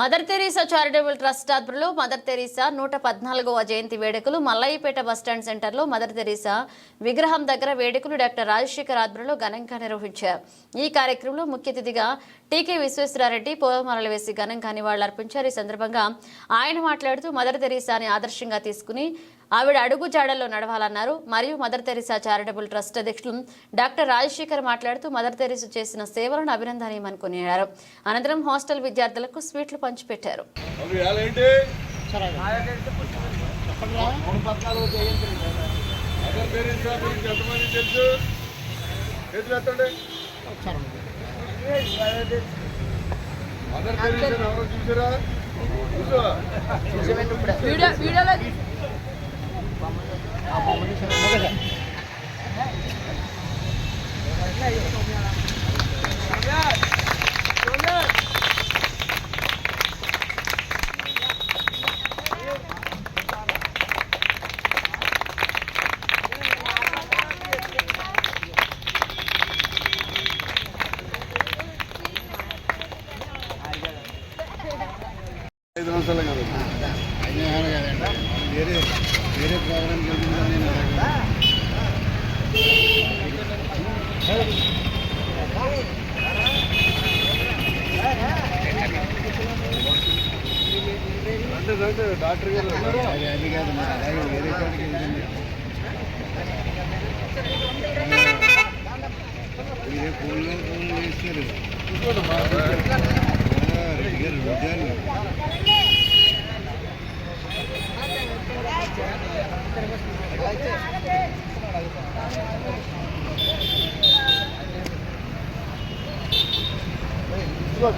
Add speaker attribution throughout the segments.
Speaker 1: Mother Teresa charitable trust ఆధ్వర్యంలో Mother Teresa నూట పద్నాలుగవ జయంతి వేడుకలు మల్లయ్యపేట బస్టాండ్ సెంటర్లో మదర్ తెరీసా విగ్రహం దగ్గర వేడుకలు డాక్టర్ రాజశేఖర్ ఆధ్వర్యంలో ఘనంగా నిర్వహించారు. ఈ కార్యక్రమంలో ముఖ్య అతిథిగా టీకే విశ్వేశ్వరారెడ్డి పూలమాలలు వేసి ఘనంగా నివాళులర్పించారు. ఈ సందర్భంగా ఆయన మాట్లాడుతూ మదర్ తెరీసాని ఆదర్శంగా తీసుకుని ఆవిడ అడుగు జాడల్లో నడవాలన్నారు. మరియు మదర్ తెరీసా చారిటబుల్ ట్రస్ట్ అధ్యక్షులు డాక్టర్ రాజశేఖర్ మాట్లాడుతూ మదర్ తెరీసా చేసిన సేవలను అభినందనీయమని కొనియాడారు అనంతరం హాస్టల్ విద్యార్థులకు స్వీట్లు పంచిపెట్టారు.
Speaker 2: అవి ఐదు నిమిషాలు కదా
Speaker 3: వేరే వేరే ప్రోగ్రామ్కి వెళ్తుందా నేను
Speaker 2: అంటే అంటే డాక్టర్ గారు
Speaker 3: అది అది కాదు మరి అలాగే వేరే కాడికి వెళ్తుంది వేరే ఫోన్లో ఫోన్లు వేస్తారు
Speaker 2: చూసుకోండి
Speaker 3: ఆ, రెడ్డి గారు రుద్దాలు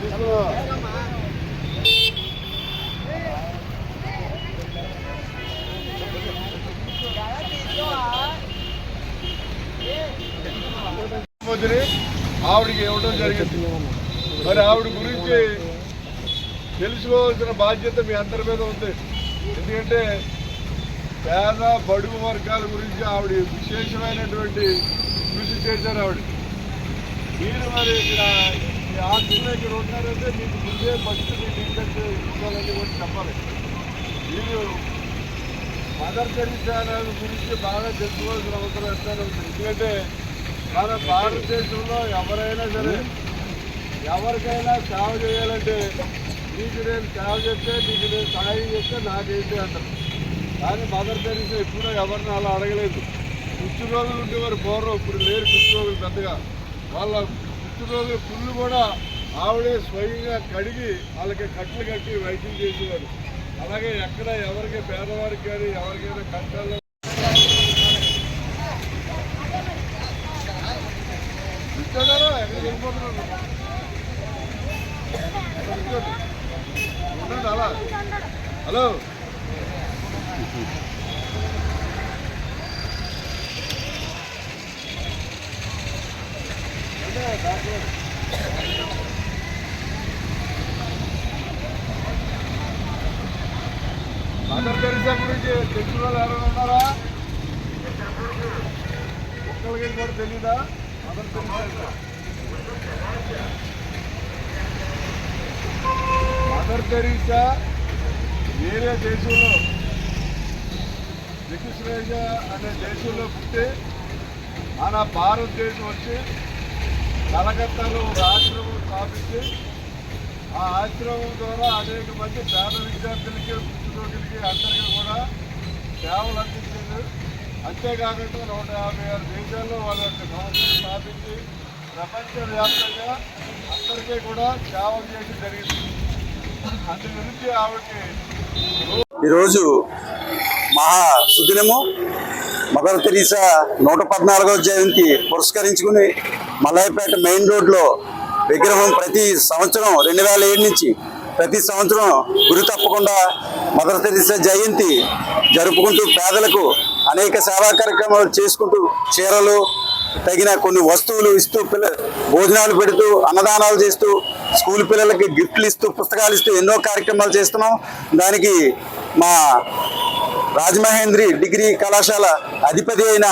Speaker 2: తీసుకో ఆవిడకి ఇవ్వడం జరిగింది. మరి ఆవిడ గురించి తెలుసుకోవాల్సిన బాధ్యత మీ అందరి మీద ఉంది. ఎందుకంటే పేద బడుగు వర్గాల గురించి ఆవిడ విశేషమైనటువంటి కృషి చేశారు ఆవిడ. మీరు మరి ఇక్కడ ఈ ఇక్కడ ఉన్నారంటే మీకు ముందే ఫస్ట్ మీకు ఇంట్రెస్ట్ ఇవ్వాలని కూడా చెప్పాలి. మీరు మదర్ తెరిసా గురించి బాగా తెలుసుకోవాల్సిన అవసరం ఎంతైనా ఉంది. ఎందుకంటే మన భారతదేశంలో ఎవరైనా సరే ఎవరికైనా సేవ చేయాలంటే నీకు నేను సేవ చేస్తే నీకు నేను సహాయం చేస్తే నాకేంటి అంటారు. కానీ మదర్ తెరిసా ఎప్పుడూ ఎవరిని అలా అడగలేదు. కుష్టి రోజులు ఉండేవారు పోరు ఇప్పుడు లేరు కుష్టి పెద్దగా. వాళ్ళ కుష్టి పుల్లు కూడా ఆవిడే స్వయంగా కడిగి వాళ్ళకి కట్లు కట్టి వైద్యం చేసేవారు. అలాగే ఎక్కడ ఎవరికి పేదవారికి కానీ ఎవరికైనా కష్టాల్లో అలా. హలో. మదర్ తెరిసా గురించి తెలిసిన వాళ్ళు ఎవరైనా ఉన్నారా? ఒక్కరికి కూడా తెలీదా? మదర్ తెరిసా మదర్ తెరీసా వేరే దేశంలో రిజిస్ట్రేషా అనే దేశంలో పుట్టి మన భారతదేశం వచ్చి కలకత్తాలో ఒక ఆశ్రమం స్థాపించి ఆ ఆశ్రమం ద్వారా అనేక మంది పేద విద్యార్థులకి పుట్టుకోగలిగి అందరికీ కూడా సేవలు అందించింది. అంతేకాకుండా నూట యాభై ఆరు దేశాల్లో వాళ్ళ యొక్క సంస్థలు స్థాపించి ప్రపంచవ్యాప్తంగా అందరికీ కూడా సేవలు చేయడం జరిగింది. అందు గురించి ఆవిడకి
Speaker 4: ఈరోజు మహా సుదినము. మదర్ తెరీసా నూట పద్నాలుగవ జయంతి పురస్కరించుకుని మలయపేట మెయిన్ రోడ్లో విగ్రహం ప్రతి సంవత్సరం రెండు వేల ఏడు నుంచి ప్రతి సంవత్సరం గురి తప్పకుండా మదర్ తెరీసా జయంతి జరుపుకుంటూ పేదలకు అనేక సేవా కార్యక్రమాలు చేసుకుంటూ చీరలు తగిన కొన్ని వస్తువులు ఇస్తూ పిల్ల భోజనాలు పెడుతూ అన్నదానాలు చేస్తూ స్కూల్ పిల్లలకి గిఫ్ట్లు ఇస్తూ పుస్తకాలు ఇస్తూ ఎన్నో కార్యక్రమాలు చేస్తున్నాం. దానికి మా రాజమహేంద్రి డిగ్రీ కళాశాల అధిపతి అయిన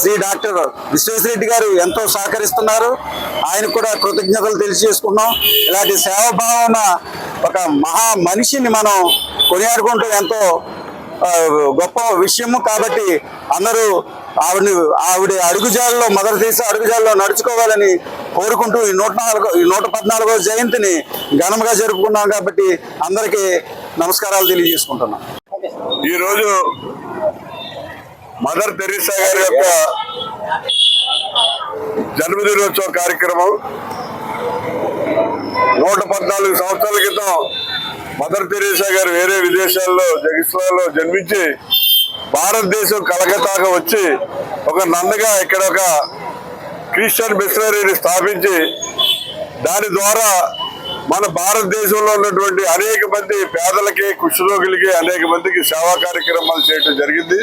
Speaker 4: శ్రీ డాక్టర్ విశ్వేశ్వరెడ్డి గారు ఎంతో సహకరిస్తున్నారు. ఆయన కూడా కృతజ్ఞతలు తెలియజేసుకున్నాం ఇలాంటి సేవాభావం ఉన్న ఒక మహా మనిషిని మనం కొనియాడుకుంటూ ఎంతో గొప్ప విషయము కాబట్టి అందరూ ఆవిడ ఆవిడ అడుగుజాలలో మదర్ తీసి అడుగుజాలలో నడుచుకోవాలని కోరుకుంటూ ఈ నూట నాలుగో ఈ నూట పద్నాలుగో జయంతిని ఘనంగా జరుపుకున్నాం కాబట్టి అందరికీ నమస్కారాలు తెలియజేసుకుంటున్నాం.
Speaker 5: ఈరోజు మదర్ తెరీసా గారి యొక్క జన్మదినోత్సవ కార్యక్రమం నూట పద్నాలుగు సంవత్సరాల క్రితం మదర్ తెరీసా గారు వేరే విదేశాల్లో జగిస్లాలో జన్మించి భారతదేశం కలకత్తాగా వచ్చి ఒక నందగా ఇక్కడ ఒక క్రిస్టియన్ మిషనరీని స్థాపించి దాని ద్వారా మన భారతదేశంలో ఉన్నటువంటి అనేక మంది పేదలకి కుష్ఠరోగులకి అనేక మందికి సేవా కార్యక్రమాలు చేయడం జరిగింది.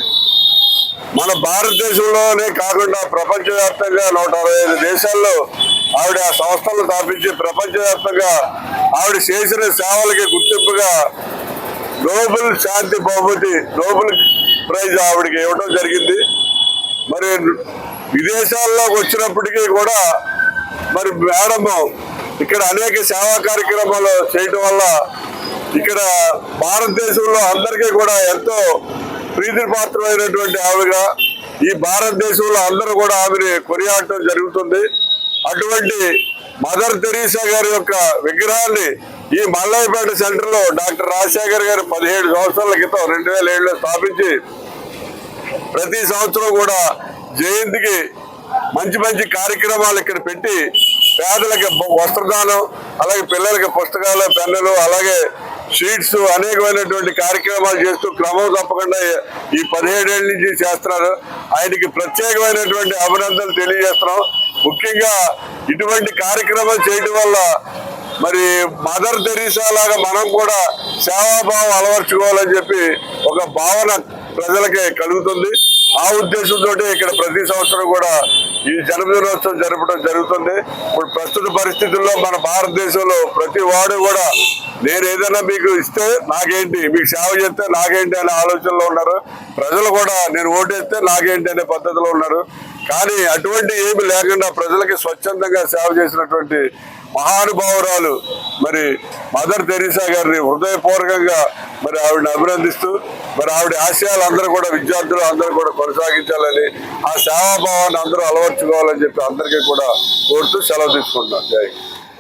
Speaker 5: మన భారతదేశంలోనే కాకుండా ప్రపంచవ్యాప్తంగా నూట అరవై ఐదు దేశాల్లో ఆవిడ ఆ సంస్థలు స్థాపించి ప్రపంచవ్యాప్తంగా ఆవిడ చేసిన సేవలకి గుర్తింపుగా నోబెల్ శాంతి బహుమతి నోబెల్ ప్రైజ్ ఆవిడకి ఇవ్వడం జరిగింది. మరి విదేశాల్లోకి వచ్చినప్పటికీ కూడా మరి మేడం ఇక్కడ అనేక సేవా కార్యక్రమాలు చేయటం వల్ల ఇక్కడ భారతదేశంలో అందరికీ కూడా ఎంతో ప్రీతిపాత్రమైనటువంటి ఆవిడ. ఈ భారతదేశంలో అందరూ కూడా ఆమెని కొనియాడటం జరుగుతుంది. అటువంటి మదర్ తెరీసా గారి యొక్క విగ్రహాన్ని ఈ మల్లయ్యపేట సెంటర్లో డాక్టర్ రాజశేఖర్ గారు పదిహేడు సంవత్సరాల క్రితం రెండు వేల ఏడులో స్థాపించి ప్రతి సంవత్సరం కూడా జయంతికి మంచి మంచి కార్యక్రమాలు ఇక్కడ పెట్టి పేదలకి వస్త్రదానం అలాగే పిల్లలకి పుస్తకాలు పెన్నులు అలాగే షీట్స్ అనేకమైనటువంటి కార్యక్రమాలు చేస్తూ క్రమం తప్పకుండా ఈ పదిహేడేళ్ళ నుంచి చేస్తున్నారు. ఆయనకి ప్రత్యేకమైనటువంటి అభినందనలు తెలియజేస్తున్నాం. ముఖ్యంగా ఇటువంటి కార్యక్రమం చేయడం వల్ల మరి మదర్ తెరీసా లాగా మనం కూడా సేవాభావం అలవర్చుకోవాలని చెప్పి ఒక భావన ప్రజలకి కలుగుతుంది. ఆ ఉద్దేశంతో ఇక్కడ ప్రతి సంవత్సరం కూడా ఈ జన్మదినోత్సవం జరపడం జరుగుతుంది. ఇప్పుడు ప్రస్తుత పరిస్థితుల్లో మన భారతదేశంలో ప్రతి వాడు కూడా నేను ఏదైనా మీకు ఇస్తే నాకేంటి మీకు సేవ చేస్తే నాకేంటి అనే ఆలోచనలో ఉన్నారు. ప్రజలు కూడా నేను ఓటేస్తే నాకేంటి అనే పద్ధతిలో ఉన్నారు. కానీ అటువంటి ఏమి లేకుండా ప్రజలకి స్వచ్ఛందంగా సేవ చేసినటువంటి మహానుభావురాలు. మరి మదర్ తెరీసా గారిని హృదయపూర్వకంగా మరి ఆవిడని అభినందిస్తూ మరి ఆవిడ ఆశయాలు అందరూ కూడా విద్యార్థులు అందరూ కూడా కొనసాగించాలని ఆ సేవాభావాన్ని అందరూ అలవర్చుకోవాలని చెప్పి అందరికీ కూడా కోరుతూ సెలవు తీసుకుంటున్నాను. జై